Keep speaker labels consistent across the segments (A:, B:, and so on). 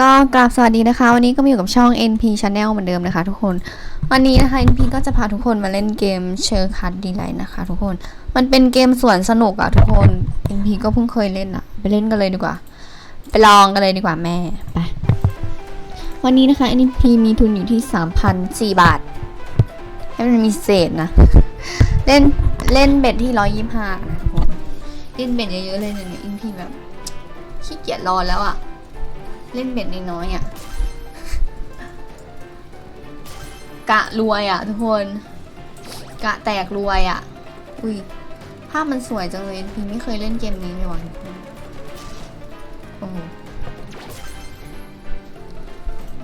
A: ก็กราบสวัสดีนะคะ วันนี้ก็มาอยู่กับช่อง NP Channel เหมือนเดิมนะคะทุกคน วันนี้นะคะ NP ก็จะพาทุกคนมาเล่นเกมเชอร์คัดดีไลน์นะคะ ทุกคน มันเป็นเกมสวนสนุกอะทุกคน NP ก็เพิ่งเคยเล่นอะไปเล่นกันเลยดีกว่า ไปลองกันเลยดีกว่าแม่ไปวันนี้นะคะ NP มีทุนอยู่ที่3,004บาทให้มันมีเศษนะเล่นเล่นเบ็ดที่125นะทุกคนเล่นเบ็ดเยอะๆเลยเนี่ย NP แบบขี้เกียจรอแล้วอะ เล่นเบ็ดน้อยๆอะ กะรวยอะทุกคน กะแตกรวยอะ อุ้ย ภาพมันสวยจังเลยพี่ไม่เคยเล่นเกมนี้เลยว่ะทุกคนโอ้โห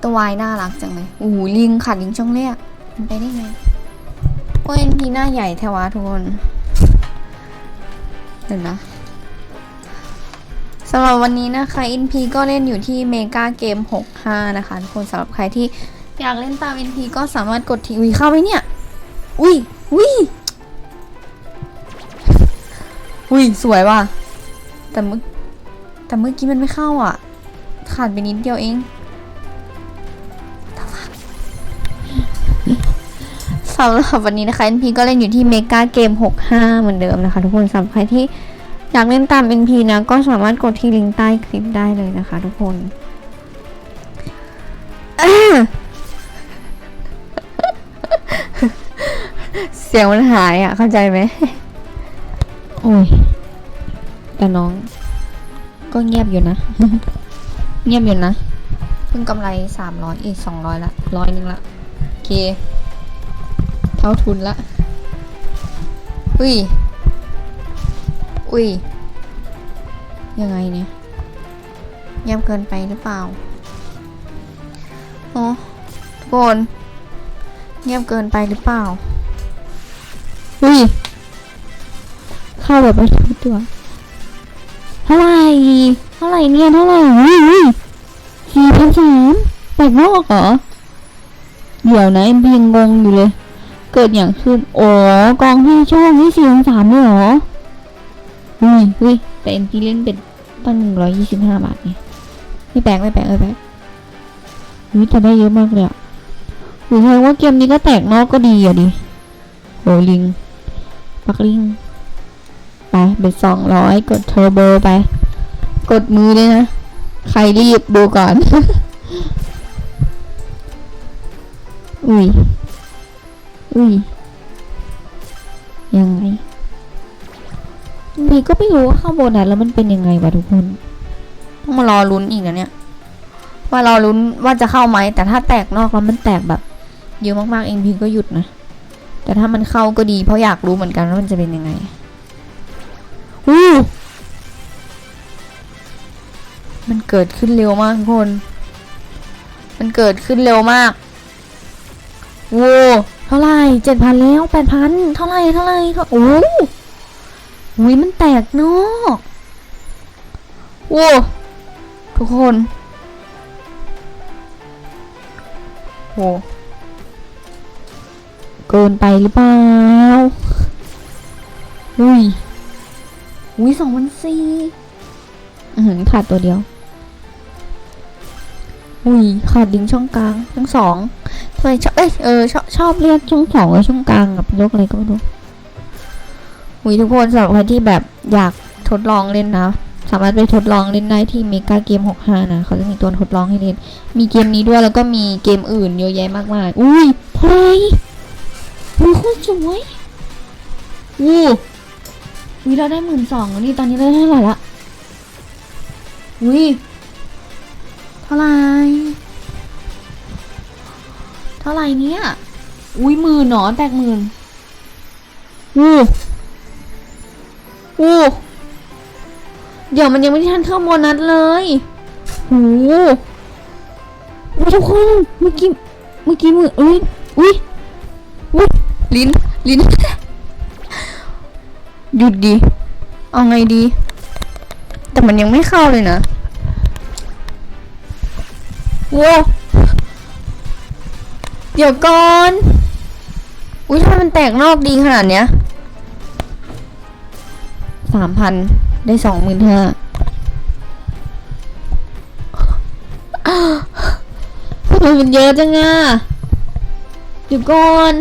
A: ตัววายน่ารักจังเลยโอ้โหลิงขัดลิงช่องเรียกมันไปได้ไงโอ้ยพีหน้าใหญ่แทวะทุกคน เห็นนะ สำหรับวันนี้นะคะ NP ก็เล่นอยู่ที่เมกาเกม 65 นะคะทุกคนสำหรับใครที่อยากเล่นตาม NP ก็สามารถกดทีวีเข้าไหมเนี่ย อุ้ยอุ้ยอุ้ยสวยว่ะ แต่เมื่อแต่เมื่อกี้มันไม่เข้าอะ ขาดไปนิดเดียวเองสำหรับวันนี้นะคะ NP ก็เล่นอยู่ที่เมกาเกม 65 เหมือนเดิมนะคะ ทุกคนสำหรับใครที่ อยากเล่นตาม NP นะ ก็สามารถกดที่ลิงก์ใต้คลิปได้เลยนะคะทุกคนเสียงมันหายอะ เข้าใจไหม โอ้ย แต่น้อง ก็เงียบอยู่นะ เงียบอยู่นะ เพิ่งกำไรสามร้อยอีกสองร้อยละร้อยหนึ่งละ โอเค เท่าทุนละอุ้ย อุ้ย ยังไงเนี่ยเงียบเกินไปหรือเปล่า โอ้ทุกคนเงียบเกินไปหรือเปล่า อุ้ย เข้าแบบไม่รู้ตัวเท่าไหร่เท่าไหร่เนี่ยเท่าไหร่อุ้ยสี่พันสามแปลกนอกเหรอ เดี๋ยวนะเอ็มพียังงงอยู่เลย เกิดอย่างขึ้น โอ้กองที่ช่องนี่สี่พันสามเลยเหรอ อุ้ยอุ้ยแต่เอ็นพีเล่นเป็นตั้งหนึ่งร้อยยี่สิบห้าบาทเนี่ไม่แปลกไม่แปลกไม่แปลกอุ้ยแต่ได้เยอะมากเลยอะหรือแสดงว่าเกมนี้ก็แตกนอกก็ดีอะดิโหลิงปักลิงไปเบ็ดสองร้อยกดเทอร์โบไป กดมือเลยนะ ใครรีบดูก่อน อุ้ย อุ้ย ยังไง มีก็ไม่รู้ว่าข้างบนนั้นแล้วมันเป็นยังไงวะทุกคนต้องมารอลุ้นอีกนะเนี่ย ว่ารอลุ้นว่าจะเข้าไหมแต่ถ้าแตกนอกแล้วมันแตกแบบเยอะมากๆเองพีก็หยุดนะแต่ถ้ามันเข้าก็ดีเพราะอยากรู้เหมือนกันว่ามันจะเป็นยังไงอู้มันเกิดขึ้นเร็วมากทุกคน มันเกิดขึ้นเร็วมากโว้เท่าไหร่เจ็ดพันแล้วแปดพันเท่าไหร่เท่าไหร่เท่าโอ้ อุ้ยมันแตกนอกโว้ทุกคนโว้เกินไปหรือเปล่าอุ้ยอุ้ยสองพันสี่อือหือขาดตัวเดียว อุ้ยขาดดิ้งช่องกลางทั้งสองทำไมชอบเอ้ยเออชอบชอบเรียกช่องสองกับช่องกลางกับโลกอะไรก็ไม่รู้ อุยทุกคนสำหรับใครที่แบบอยากทดลองเล่นนะ สามารถไปทดลองเล่นได้ที่เมกาเกม 65 นะ เขาจะมีตัวทดลองให้เล่น มีเกมนี้ด้วยแล้วก็มีเกมอื่นเยอะแยะมากมาย อุ้ยเท่าไหร่อุ้ยโคตรสวยอู้อุ้ยเราได้หมื่นสองนี่ตอนนี้ได้เท่าไหร่ละอุ้ยเท่าไหร่เท่าไหร่เนี่ยอุ้ยหมื่นหนอแตกหมื่นอู้ เดี๋ยวมันยังไม่ได้ทันเข้าโบนัสเลยโหโอ้ทุกคนเมื่อกี้เมื่อกี้มืออุ้ยอุ้ยอุ้ยลิ้นลิ้นหยุดดี เอาไงดี แต่มันยังไม่เข้าเลยนะโว้เดี๋ยวก่อน อุ้ยทำไมมันแตกนอกดีขนาดเนี้ยสามพัน ได้สองหมื่นห้าไมมันเยอะจังอะเดี๋ยวก่อน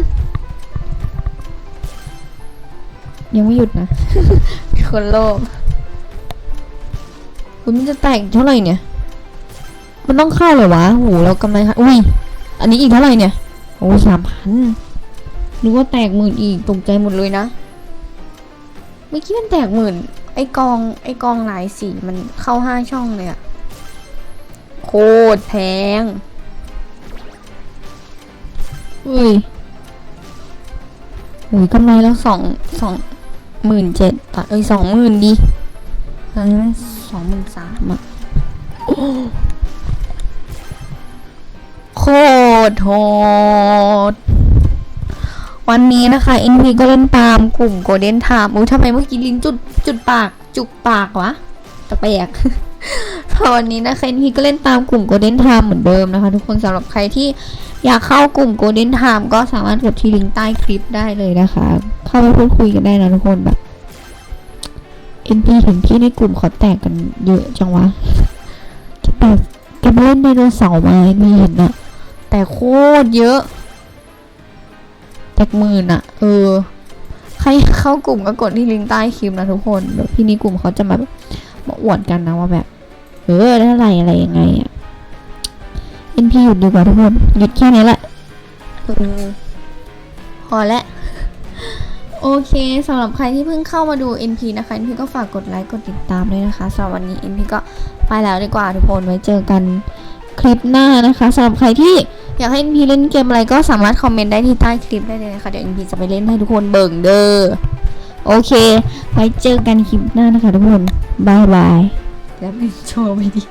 A: ยังไม่หยุดนะ คนโลภอุ้ยมันจะแตกเท่าไหร่เนี่ย มันต้องเข้าเลยวะโหเรากำไรค่ะอุ้ย อันนี้อีกเท่าไหร่เนี่ย โอ้สามพันนึกว่าแตกหมื่นอีกตกใจหมดเลยนะเมื่อกี้มันแตกหมื่น ไอกองไอกองหลายสีมันเข้าห้าช่องเลยอะโคตรแพง อุ้ยอุ้ยกำไรแล้วสองสองหมื่นเจ็ดตัดเอ้ยสองหมื่นดีอันนี้มันสองหมื่นสามอะโคตรโหด วันนี้นะคะ NP ก็เล่นตามกลุ่ม Golden Time อุ้ทำไมเมื่อกี้ลิ้นจุดจุดปาก จุกปากวะแปลกพอวันนี้นะคะ NP ก็เล่นตามกลุ่ม Golden Time เหมือนเดิมนะคะ ทุกคนสำหรับใครที่อยากเข้ากลุ่ม Golden Time ก็สามารถกดที่ลิงก์ใต้คลิปได้เลยนะคะ เข้าไปพูดคุยกันได้นะทุกคนแบบ NP เห็นพี่ในกลุ่มเขาแตกกันเยอะจังวะแกแตกแกเล่นไดโนเสาร์มา NP เห็นอะแต่โคตรเยอะ แตกหมื่นอะเออ ใครเข้ากลุ่มก็กดที่ลิงก์ใต้คลิปนะทุกคนเดี๋ยวพี่กลุ่มเขาจะมาแบบมาอวดกันนะว่าแบบ เออได้อะไรอะไรยังไงอะเอ็นพีหยุดดีกว่าทุกคนหยุดแค่นี้แหละออพอแล้วโอเคสำหรับใครที่เพิ่งเข้ามาดู NP นะคะ NP ก็ฝากกดไลค์กดติดตามด้วยนะคะสำหรับวันนี้ NP ก็ไปแล้วดีกว่าทุกคนไว้เจอกันคลิปหน้านะคะสำหรับใครที่ อยากให้พี่เล่นเกมอะไรก็สามารถคอมเมนต์ได้ที่ใต้คลิปได้เลยนะคะ เดี๋ยวพี่จะไปเล่นให้ทุกคนเบิ่งเด้อ โอเค ไว้เจอกันคลิปหน้านะคะทุกคนบายบาย แล้วเป็นโชว์ไปดิ